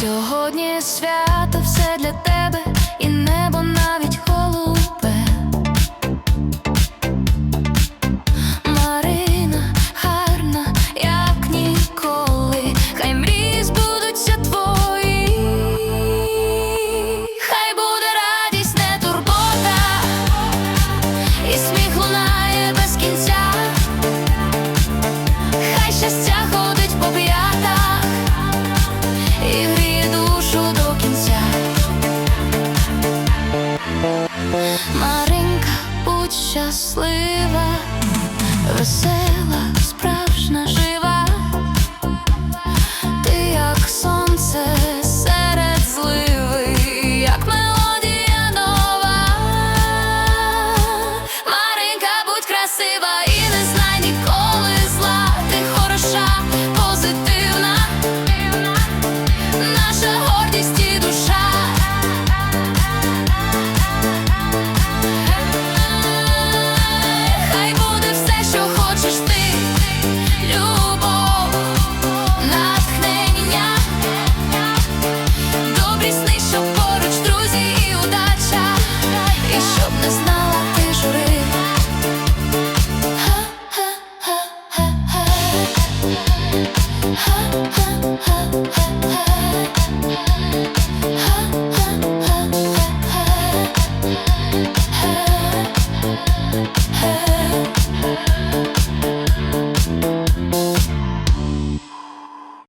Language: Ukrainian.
Сьогодні свято все для тебе, щаслива, весела, Ooh.